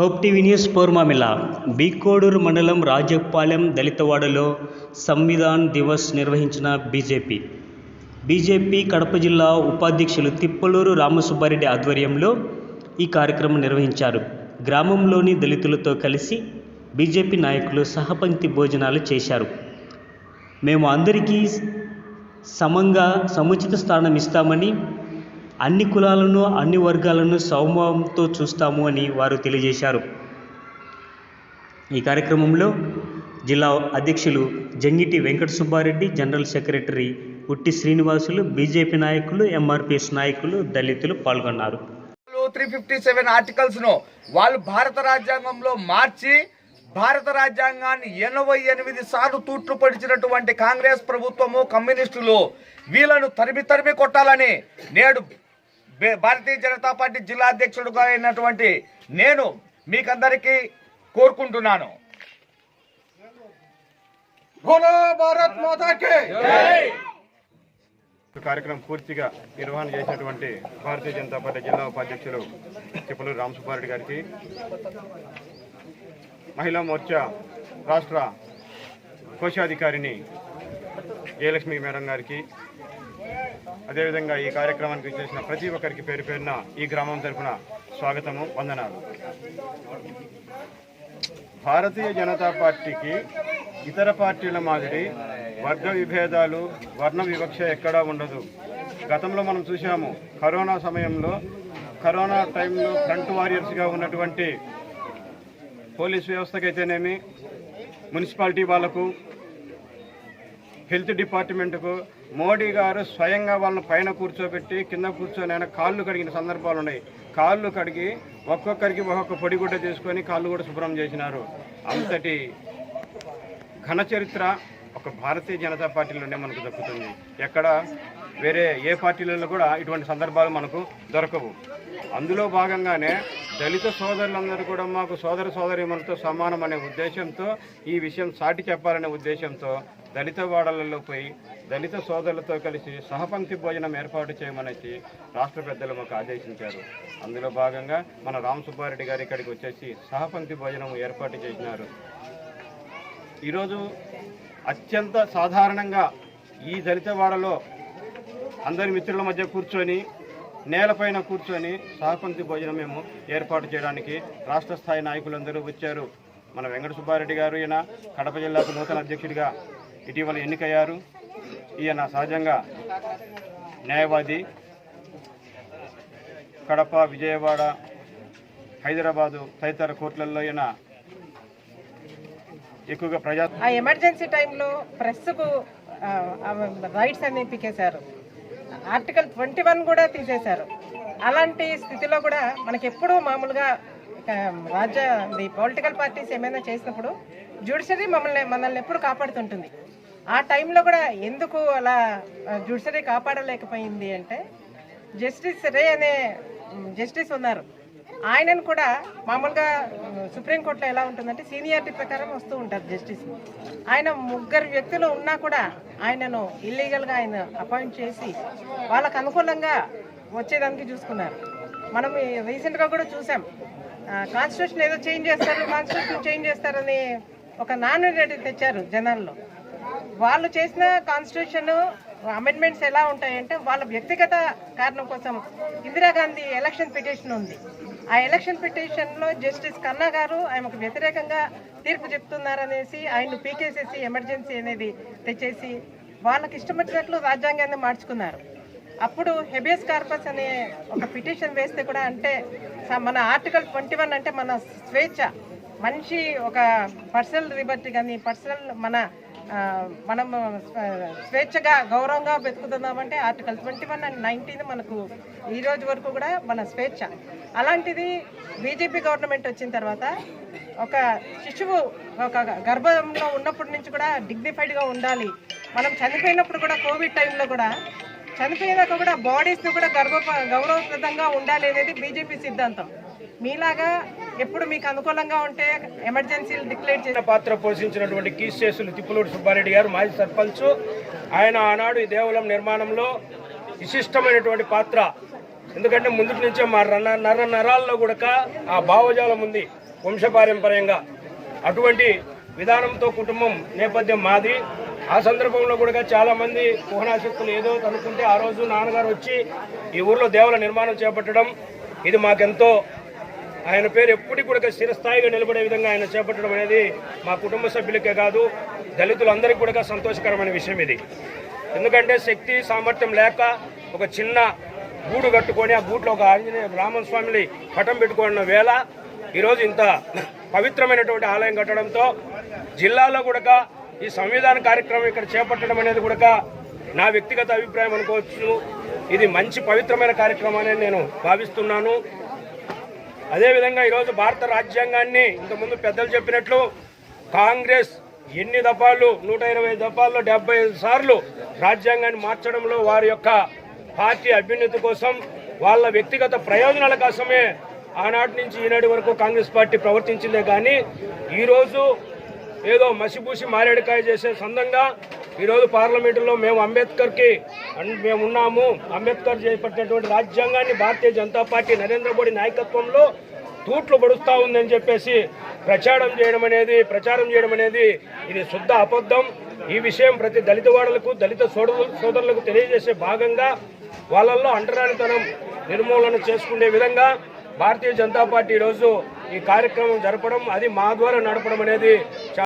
Hope TV news పౌర్మామిల బీకోడూరు మండలం రాజపాలెం దళితవాడలో సంవిధాన్ దివస్ నిర్వహించిన బీజేపీ. బీజేపీ కడప జిల్లా ఉపాధ్యక్షులు తిప్పలూరు రామసుబ్బారెడ్డి ఆధ్వర్యంలో ఈ కార్యక్రమం నిర్వహించారు. గ్రామంలోని దళితులతో కలిసి బీజేపీ నాయకులు సహపంక్తి భోజనాలు చేశారు. మేము అందరికీ సమంగా సముచిత స్థానం ఇస్తామని అన్ని కులాలను అన్ని వర్గాలను సౌమంతో చూస్తాము అని వారు తెలియజేశారు. ఈ కార్యక్రమంలో జిల్లా అధ్యక్షులు Jangiti Venkata Subbareddy general secretary Utti Srinivasulu BJP నాయకులు ఎంఆర్పిఎస్ నాయకులు దళితులు పాల్గొన్నారు. త్రీ ఫిఫ్టీ సెవెన్ ఆర్టికల్స్ను వాళ్ళు భారత రాజ్యాంగంలో మార్చి భారత రాజ్యాంగాన్ని ఎనభై ఎనిమిది సార్లు తూట్లు పడిచినటువంటి కాంగ్రెస్ ప్రభుత్వము కమ్యూనిస్టులు వీళ్ళను తరిమి తరిమి కొట్టాలని నేడు భారతీయ జనతా పార్టీ జిల్లా అధ్యక్షుడుగా అయినటువంటి నేను మీకందరికీ కోరుకుంటున్నాను. భారత్ మాతాకి! కార్యక్రమం పూర్తిగా నిర్వహణ చేసినటువంటి భారతీయ జనతా పార్టీ జిల్లా ఉపాధ్యక్షులు తిప్పలూరు రామసుబ్బారెడ్డి గారికి మహిళా మోర్చా రాష్ట్ర కోశాధికారిని జయలక్ష్మి మేడం గారికి అదేవిధంగా ఈ కార్యక్రమానికి చేసిన ప్రతి ఒక్కరికి పేరు పేరున ఈ గ్రామం తరఫున స్వాగతము వందనాలు. భారతీయ జనతా పార్టీకి ఇతర పార్టీల మాదిరి వర్గ విభేదాలు వర్ణ వివక్ష ఎక్కడా ఉండదు. గతంలో మనం చూసాము కరోనా సమయంలో కరోనా టైంలో ఫ్రంట్ వారియర్స్గా ఉన్నటువంటి పోలీస్ వ్యవస్థకైతేనేమి మున్సిపాలిటీ వాళ్ళకు హెల్త్ డిపార్ట్మెంట్కు మోడీ గారు స్వయంగా వాళ్ళని పైన కూర్చోబెట్టి కింద కూర్చొని ఆయన కాళ్ళు కడిగిన సందర్భాలు ఉన్నాయి. కాళ్ళు కడిగి ఒక్కొక్కరికి ఒక్కొక్క పొడిగుడ్డ తీసుకొని కాళ్ళు కూడా శుభ్రం చేసినారు. అంతటి ఘన చరిత్ర ఒక భారతీయ జనతా పార్టీలోనే మనకు దక్కుతుంది. ఎక్కడ వేరే ఏ పార్టీలలో కూడా ఇటువంటి సందర్భాలు మనకు దొరకవు. అందులో భాగంగానే దళిత సోదరులందరూ కూడా మాకు సోదర సోదరిమలతో సమానం అనే ఉద్దేశంతో ఈ విషయం సాటి చెప్పాలనే ఉద్దేశంతో దళిత వాడలలో పోయి దళిత సోదరులతో కలిసి సహపంక్తి భోజనం ఏర్పాటు చేయమనేసి రాష్ట్ర పెద్దలు మాకు ఆదేశించారు. అందులో భాగంగా మన రామ్ సుబ్బారెడ్డి గారు ఇక్కడికి వచ్చేసి సహపంక్తి భోజనం ఏర్పాటు చేసినారు. ఈరోజు అత్యంత సాధారణంగా ఈ దళిత వాడలో అందరి మిత్రుల మధ్య కూర్చొని నేలపైన కూర్చొని సహపంక్తి భోజనం మేము ఏర్పాటు చేయడానికి రాష్ట్ర స్థాయి నాయకులందరూ వచ్చారు. మన వెంకట సుబ్బారెడ్డి గారు ఈయన కడప జిల్లాకు నూతన అధ్యక్షుడిగా ఇటీవల ఎన్నికయ్యారు. ఈయన సహజంగా న్యాయవాది కడప విజయవాడ హైదరాబాదు తదితర కోర్టులలో ఈయన ఎక్కువగా ప్రజా ఆ ఎమర్జెన్సీ టైంలో ప్రెస్కు రైట్స్ అన్ని పీకేశారు. ఆర్టికల్ ట్వంటీ వన్ కూడా తీసేశారు. అలాంటి స్థితిలో కూడా మనకి ఎప్పుడూ మామూలుగా రాజ్య ది పొలిటికల్ పార్టీస్ ఏమైనా చేసినప్పుడు జ్యుడిషరీ మమ్మల్ని మనల్ని ఎప్పుడు కాపాడుతుంటుంది. ఆ టైంలో కూడా ఎందుకు అలా జ్యుడిషరీ కాపాడలేకపోయింది అంటే జస్టిస్ రే అనే జస్టిస్ ఉన్నారు. ఆయనను కూడా మామూలుగా సుప్రీంకోర్టులో ఎలా ఉంటుందంటే సీనియారిటీ ప్రకారం వస్తూ ఉంటారు జస్టిస్. ఆయన ముగ్గురు వ్యక్తులు ఉన్నా కూడా ఆయనను ఇల్లీగల్గా ఆయన అపాయింట్ చేసి వాళ్ళకు అనుకూలంగా వచ్చేదానికి చూసుకున్నారు. మనం రీసెంట్గా కూడా చూసాం. కాన్స్టిట్యూషన్ ఏదో చేంజ్ చేస్తారు కాన్స్టిట్యూషన్ చేంజ్ చేస్తారని ఒక నాన్ తెచ్చారు జనాల్లో. వాళ్ళు చేసిన కాన్స్టిట్యూషన్ అమెండ్మెంట్స్ ఎలా ఉంటాయంటే వాళ్ళ వ్యక్తిగత కారణం కోసం ఇందిరాగాంధీ ఎలక్షన్ పిటిషన్ ఉంది. ఆ ఎలక్షన్ పిటిషన్లో జస్టిస్ కన్నా గారు ఆయనకు వ్యతిరేకంగా తీర్పు చెప్తున్నారనేసి ఆయన పీకేసేసి ఎమర్జెన్సీ అనేది తెచ్చేసి వాళ్ళకి ఇష్టం వచ్చినట్లు రాజ్యాంగాన్ని మార్చుకున్నారు. అప్పుడు హెబియస్ కార్పస్ అనే ఒక పిటిషన్ వేస్తే కూడా అంటే స- మన ఆర్టికల్ ట్వంటీ వన్ అంటే మన స్వేచ్ఛ. మనిషి ఒక పర్సనల్ లిబర్టీ కానీ పర్సనల్ మన మనం స్వేచ్ఛగా గౌరవంగా బతుకుతున్నామంటే article twenty one and nineteen మనకు ఈ రోజు వరకు కూడా మన స్వేచ్ఛ. అలాంటిది బీజేపీ గవర్నమెంట్ వచ్చిన తర్వాత ఒక శిశువు ఒక గర్భంలో ఉన్నప్పటి నుంచి కూడా డిగ్నిఫైడ్గా ఉండాలి. మనం చనిపోయినప్పుడు కూడా కోవిడ్ టైంలో కూడా చనిపోయినాక కూడా బాడీస్ని కూడా గర్భ గౌరవప్రదంగా ఉండాలి అనేది బీజేపీ సిద్ధాంతం. మీలాగా ఎప్పుడు మీకు అనుకూలంగా ఉంటే ఎమర్జెన్సీలు డిక్లేర్ చేసిన పాత్ర పోషించినటువంటి కీస్టేసులు తిప్పులూరు సుబ్బారెడ్డి గారు మాజీ సర్పంచ్. ఆయన ఆనాడు ఈ దేవాలయం నిర్మాణంలో విశిష్టమైనటువంటి పాత్ర. ఎందుకంటే ముందుకు నుంచే మా రన నర నరాల్లో కూడా ఆ భావజాలం ఉంది వంశపారంపర్యంగా. అటువంటి విధానంతో కుటుంబం నేపథ్యం మాది. ఆ సందర్భంలో కూడా చాలామంది పోహనాశక్తులు కుహనాశక్తులు ఏదో అనుకుంటే ఆ రోజు నాన్నగారు వచ్చి ఈ ఊర్లో దేవుల నిర్మాణం చేపట్టడం. ఇది మాకెంతో ఆయన పేరు ఎప్పటికి కూడా స్థిరస్థాయిగా నిలబడే విధంగా ఆయన చేపట్టడం అనేది మా కుటుంబ సభ్యులకే కాదు దళితులందరికీ కూడా సంతోషకరమైన విషయం ఇది. ఎందుకంటే శక్తి సామర్థ్యం లేక ఒక చిన్న గూడు కట్టుకొని ఆ గూట్లో ఒక ఆంజనేయ రామన్ స్వామిని పటం పెట్టుకున్న వేళ ఈరోజు ఇంత పవిత్రమైనటువంటి ఆలయం కట్టడంతో జిల్లాలో కూడా ఈ సంవిధాన కార్యక్రమం ఇక్కడ చేపట్టడం అనేది కూడా నా వ్యక్తిగత అభిప్రాయం అనుకోవచ్చు. ఇది మంచి పవిత్రమైన కార్యక్రమం నేను భావిస్తున్నాను. అదేవిధంగా ఈరోజు భారత రాజ్యాంగాన్ని ఇంతకుముందు పెద్దలు చెప్పినట్లు కాంగ్రెస్ ఎన్ని దఫాలు నూట ఇరవై దఫాల్లో డెబ్బై ఐదు సార్లు రాజ్యాంగాన్ని మార్చడంలో వారి యొక్క పార్టీ అభ్యున్నతి కోసం వాళ్ళ వ్యక్తిగత ప్రయోజనాల కోసమే ఆనాటి నుంచి ఈనాటి వరకు కాంగ్రెస్ పార్టీ ప్రవర్తించిందే కానీ ఈరోజు ఏదో మసిపూసి మారేడుకాయ చేసే సందంగా ఈరోజు పార్లమెంటులో మేము అంబేద్కర్కి మేము ఉన్నాము. అంబేద్కర్ చేపట్టినటువంటి రాజ్యాంగాన్ని భారతీయ జనతా పార్టీ నరేంద్ర మోడీ నాయకత్వంలో తూట్లు పడుస్తూ ఉందని చెప్పేసి ప్రచారం చేయడం అనేది ప్రచారం చేయడం అనేది ఇది శుద్ధ అబద్ధం. ఈ విషయం ప్రతి దళిత వాడలకు దళిత సోదరు సోదరులకు తెలియజేసే భాగంగా వాళ్ళల్లో అంటరానితనం నిర్మూలన చేసుకునే విధంగా భారతీయ జనతా పార్టీ ఈరోజు ఈ కార్యక్రమం జరపడం అది మా ద్వారా నడపడం అనేది చాలా